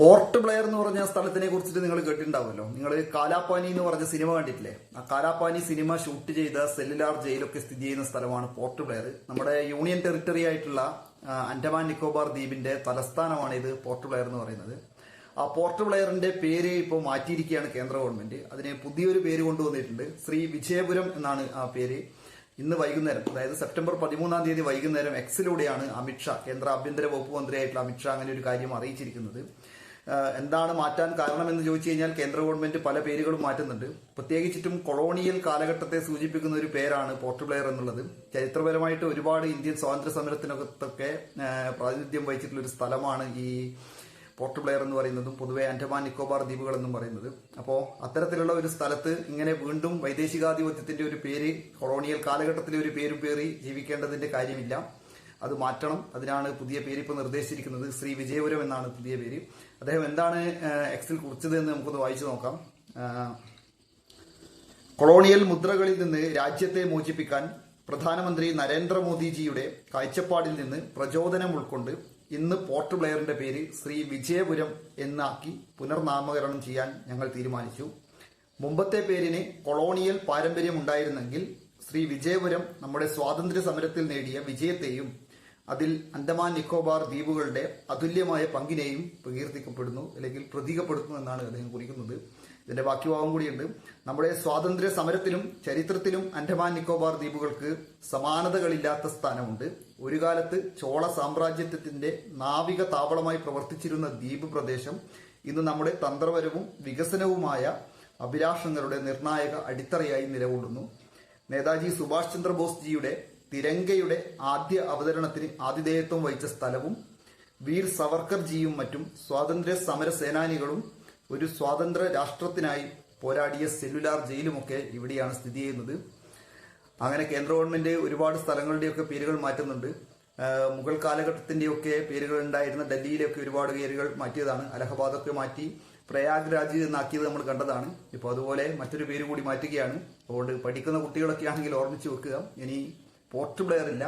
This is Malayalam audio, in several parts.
പോർട്ട് ബ്ലെയർ എന്ന് പറഞ്ഞ സ്ഥലത്തിനെ കുറിച്ചിട്ട് നിങ്ങൾ കേട്ടിട്ടുണ്ടാവുമല്ലോ. നിങ്ങൾ കാലാപ്പാനി എന്ന് പറഞ്ഞ സിനിമ കണ്ടിട്ടില്ലേ? ആ കാലാപ്പാനി സിനിമ ഷൂട്ട് ചെയ്ത സെല്ലുലാർ ജയിലൊക്കെ സ്ഥിതി ചെയ്യുന്ന സ്ഥലമാണ് പോർട്ട് ബ്ലെയർ നമ്മുടെ യൂണിയൻ ടെറിട്ടറി ആയിട്ടുള്ള അൻഡമാൻ നിക്കോബാർ ദ്വീപിന്റെ തലസ്ഥാനമാണ് ഇത് പോർട്ട് ബ്ലെയർ എന്ന് പറയുന്നത്. ആ പോർട്ട് ബ്ലെയറിന്റെ പേര് ഇപ്പോൾ മാറ്റിയിരിക്കുകയാണ് കേന്ദ്ര ഗവൺമെന്റ്. അതിന് പുതിയൊരു പേര് കൊണ്ടുവന്നിട്ടുണ്ട്. ശ്രീ വിജയപുരം എന്നാണ് ആ പേര്. ഇന്ന് വൈകുന്നേരം അതായത് സെപ്റ്റംബർ പതിമൂന്നാം തീയതി വൈകുന്നേരം എക്സിലൂടെയാണ് അമിത്ഷാ കേന്ദ്ര ആഭ്യന്തര വകുപ്പ് മന്ത്രിയായിട്ടുള്ള അമിത്ഷാ അങ്ങനെ ഒരു കാര്യം അറിയിച്ചിരിക്കുന്നത്. എന്താണ് മാറ്റാൻ കാരണമെന്ന് ചോദിച്ചു കഴിഞ്ഞാൽ കേന്ദ്ര ഗവൺമെന്റ് പല പേരുകളും മാറ്റുന്നുണ്ട്. പ്രത്യേകിച്ചിട്ടും കൊളോണിയൽ കാലഘട്ടത്തെ സൂചിപ്പിക്കുന്ന ഒരു പേരാണ് പോർട്ട് ബ്ലെയർ എന്നുള്ളത്. ചരിത്രപരമായിട്ട് ഒരുപാട് ഇന്ത്യൻ സ്വാതന്ത്ര്യ സമരത്തിനകത്തൊക്കെ പ്രാതിനിധ്യം വഹിച്ചിട്ടുള്ള ഒരു സ്ഥലമാണ് ഈ പോർട്ട് ബ്ലെയർ എന്ന് പറയുന്നതും പൊതുവെ ആൻഡമാൻ നിക്കോബാർ ദ്വീപുകൾ എന്നും പറയുന്നത്. അപ്പോൾ അത്തരത്തിലുള്ള ഒരു സ്ഥലത്ത് ഇങ്ങനെ വീണ്ടും വൈദേശികാധിപത്യത്തിന്റെ ഒരു പേര് കൊളോണിയൽ കാലഘട്ടത്തിലെ ഒരു പേരും പേറി ജീവിക്കേണ്ടതിന്റെ കാര്യമില്ല. അത് മാറ്റണം. അതിനാണ് പുതിയ പേര് ഇപ്പോൾ നിർദ്ദേശിച്ചിരിക്കുന്നത്. ശ്രീ വിജയപുരം എന്നാണ് പുതിയ പേര്. അദ്ദേഹം എന്താണ് എക്സിൽ കുറിച്ചത് എന്ന് നമുക്കൊന്ന് വായിച്ചു നോക്കാം. കൊളോണിയൽ മുദ്രകളിൽ നിന്ന് രാജ്യത്തെ മോചിപ്പിക്കാൻ പ്രധാനമന്ത്രി നരേന്ദ്രമോദിജിയുടെ കാഴ്ചപ്പാടിൽ നിന്ന് പ്രചോദനം ഉൾക്കൊണ്ട് ഇന്ന് പോർട്ട് ബ്ലെയറിന്റെ പേര് ശ്രീ വിജയപുരം എന്നാക്കി പുനർനാമകരണം ചെയ്യാൻ ഞങ്ങൾ തീരുമാനിച്ചു. മുമ്പത്തെ പേരിന് കൊളോണിയൽ പാരമ്പര്യം ഉണ്ടായിരുന്നെങ്കിൽ ശ്രീ വിജയപുരം നമ്മുടെ സ്വാതന്ത്ര്യ സമരത്തിൽ നേടിയ വിജയത്തെയും അതിൽ അന്തമാൻ നിക്കോബാർ ദ്വീപുകളുടെ അതുല്യമായ പങ്കിനെയും പ്രകീർത്തിക്കപ്പെടുന്നു അല്ലെങ്കിൽ പ്രതീകപ്പെടുത്തുന്നു എന്നാണ് അദ്ദേഹം കുറിക്കുന്നത്. ഇതിന്റെ ബാക്കി ഭാഗം കൂടിയുണ്ട്. നമ്മുടെ സ്വാതന്ത്ര്യ സമരത്തിലും ചരിത്രത്തിലും അന്തമാൻ നിക്കോബാർ ദ്വീപുകൾക്ക് സമാനതകളില്ലാത്ത സ്ഥാനമുണ്ട്. ഒരു കാലത്ത് ചോള സാമ്രാജ്യത്തിന്റെ നാവിക താവളമായി പ്രവർത്തിച്ചിരുന്ന ദ്വീപ് പ്രദേശം ഇന്ന് നമ്മുടെ തന്ത്രപരവും വികസനവുമായ അഭിലാഷങ്ങളുടെ നിർണായക അടിത്തറയായി നിലകൊള്ളുന്നു. നേതാജി സുഭാഷ് ചന്ദ്രബോസ് ജിയുടെ തിരങ്കയുടെ ആദ്യ അവതരണത്തിന് ആതിഥേയത്വം വഹിച്ച സ്ഥലവും വീർ സവർക്കർജിയും മറ്റും സ്വാതന്ത്ര്യ സമര സേനാനികളും ഒരു സ്വാതന്ത്ര്യ രാഷ്ട്രത്തിനായി പോരാടിയ സെല്ലുലാർ ജയിലുമൊക്കെ ഇവിടെയാണ് സ്ഥിതി ചെയ്യുന്നത്. അങ്ങനെ കേന്ദ്ര ഗവൺമെന്റ് ഒരുപാട് സ്ഥലങ്ങളുടെയൊക്കെ പേരുകൾ മാറ്റുന്നുണ്ട്. മുഗൾ കാലഘട്ടത്തിന്റെയൊക്കെ പേരുകൾ ഉണ്ടായിരുന്ന ഡൽഹിയിലൊക്കെ ഒരുപാട് പേരുകൾ മാറ്റിയതാണ്. അലഹബാദൊക്കെ മാറ്റി പ്രയാഗ് രാജ് എന്നാക്കിയത് നമ്മൾ കണ്ടതാണ്. ഇപ്പോൾ അതുപോലെ മറ്റൊരു പേര് കൂടി മാറ്റുകയാണ്. അതുകൊണ്ട് പഠിക്കുന്ന കുട്ടികളൊക്കെ ആണെങ്കിൽ ഓർമ്മിച്ച് വെക്കുക. ഇനി പോർട്ട് ബ്ലെയർ ഇല്ല.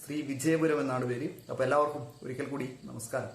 ശ്രീ വിജയപുരം എന്നാണ് പേര്. അപ്പോൾ എല്ലാവർക്കും ഒരിക്കൽ കൂടി നമസ്കാരം.